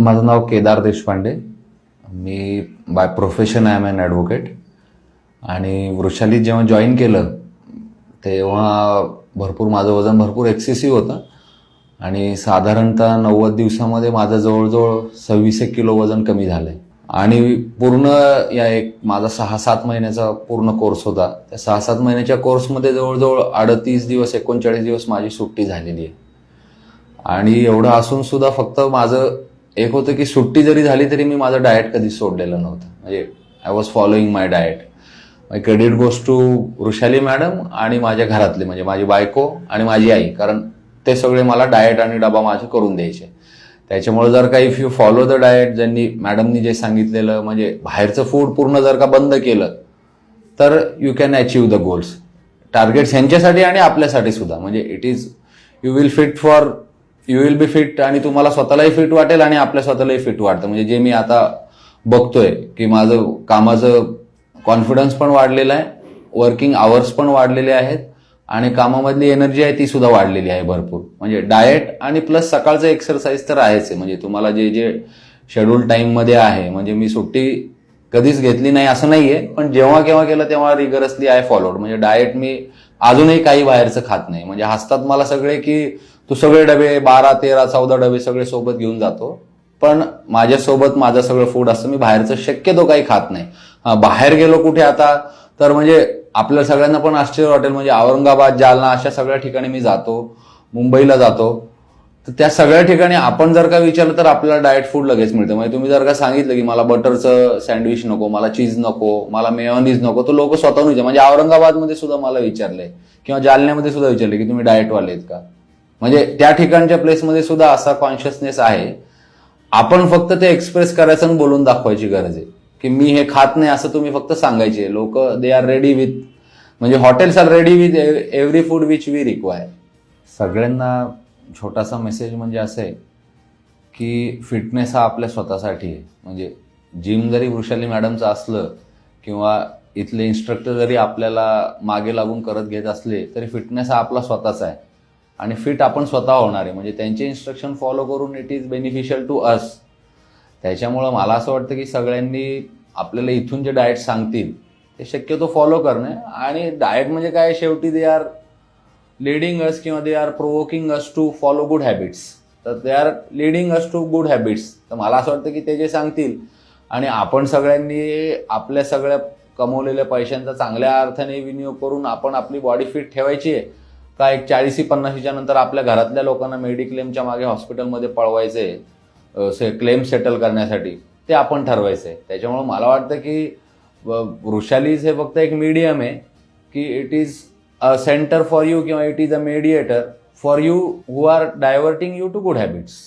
माझं नाव केदार देशपांडे. मी by profession I am an advocate आणि वृषालीत जेव्हा जॉईन केलं तेव्हा भरपूर माझं वजन भरपूर एक्सेसिव्ह होतं. आणि साधारणतः नव्वद दिवसामध्ये माझं जवळजवळ सव्वीस एक किलो वजन कमी झालंय. आणि पूर्ण या एक माझा सहा सात महिन्याचा पूर्ण कोर्स होता. त्या सहा सात महिन्याच्या कोर्समध्ये जवळजवळ अडतीस दिवस एकोणचाळीस दिवस माझी सुट्टी झालेली आहे. आणि एवढं असून सुद्धा फक्त माझं एक होतं की सुट्टी जरी झाली तरी मी माझं डाएट कधीच सोडलेलं नव्हतं. म्हणजे I was following my diet my credit goes to Vrushali madam आणि माझ्या घरातले म्हणजे माझी बायको आणि माझी आई. कारण ते सगळे मला डाएट आणि डबा माझे करून द्यायचे. त्याच्यामुळे जर का if you follow the diet ज्यांनी मॅडमनी जे सांगितलेलं म्हणजे बाहेरचं फूड पूर्ण जर का बंद केलं तर you can achieve the goals targets ह्यांच्यासाठी आणि आपल्यासाठी सुद्धा. म्हणजे it is you will fit for you will be fit आणि तुम्हाला स्वतःलाही फिट वाटेल आणि आपल्या स्वतःलाही फिट वाटतं. म्हणजे जे मी आता बघतोय की माझं कामाचं कॉन्फिडन्स पण वाढलेलं आहे वर्किंग आवर्स पण वाढलेले आहेत आणि कामामधली एनर्जी आहे ती सुद्धा वाढलेली आहे भरपूर. म्हणजे डाएट आणि प्लस सकाळचं एक्सरसाइज तर आहेच आहे. म्हणजे तुम्हाला जे जे शेड्यूल टाईममध्ये आहे म्हणजे मी सुट्टी कधीच घेतली नाही असं नाहीये पण जेव्हा केव्हा केलं तेव्हा रिगरसली आय फॉलोड म्हणजे डाएट मी अजूनही काही बाहेरचं खात नाही. म्हणजे हसतात मला सगळे की तू सगळे डबे बारा तेरा चौदा डबे सगळे सोबत घेऊन जातो. पण माझ्यासोबत माझं सगळं फूड असतं. मी बाहेरचं शक्यतो काही खात नाही. बाहेर गेलो कुठे आता? तर म्हणजे आपल्या सगळ्यांना पण आश्चर्य वाटेल. म्हणजे औरंगाबाद जालना अशा सगळ्या ठिकाणी मी जातो. मुंबईला जातो. तर त्या सगळ्या ठिकाणी आपण जर का विचारलं तर आपल्याला डाएट फूड लगेच मिळतं. म्हणजे तुम्ही जर का सांगितलं की मला बटरचं सँडविच नको मला चीज नको मला मेयोनीज नको तर लोक स्वतःहून विचार म्हणजे औरंगाबादमध्ये सुद्धा मला विचारले किंवा जालन्यामध्ये सुद्धा विचारले की तुम्ही डाएटवाले आहेत का? म्हणजे त्या ठिकाणच्या प्लेसमध्ये सुद्धा असा कॉन्शियसनेस आहे. आपण फक्त ते एक्सप्रेस करायचं आणि बोलून दाखवायची गरज आहे. की मी हे खात नाही असं तुम्ही फक्त सांगायचे. लोक दे आर रेडी विथ म्हणजे hotels are ready with every food which we require सगळ्यांना छोटासा मेसेज म्हणजे असं आहे की फिटनेस हा आपल्या स्वतःसाठी आहे. म्हणजे जिम जरी वृषाली मॅडमचं असलं किंवा इथले इन्स्ट्रक्टर जरी आपल्याला मागे लागून करत घेत असले तरी फिटनेस हा आपला स्वतःचा आहे. आणि फिट आपण स्वतः होणार आहे. म्हणजे त्यांचे इन्स्ट्रक्शन फॉलो करून it is beneficial to us त्याच्यामुळं मला असं वाटतं की सगळ्यांनी आपल्याला इथून जे डाएट सांगतील ते शक्यतो फॉलो करणे. आणि डाएट म्हणजे काय? शेवटी दे आर लिडिंग अस किंवा they are provoking us to follow good habits तर they are leading us to good habits तर मला असं वाटतं की ते जे सांगतील आणि आपण सगळ्यांनी आपल्या सगळ्या कमवलेल्या पैशांचा चांगल्या अर्थाने विनियोग करून आपण आपली बॉडी फिट ठेवायची आहे. का एक चाळीसी पन्नाशीच्या नंतर आपल्या घरातल्या लोकांना मेडिक्लेमच्या मागे हॉस्पिटलमध्ये पळवायचे से क्लेम सेटल करण्यासाठी ते आपण ठरवायचं. आहे त्याच्यामुळं मला वाटतं की वृषालीज हे फक्त एक मीडियम आहे की it is a centre for you किंवा it is a mediator for you who are diverting you to good habits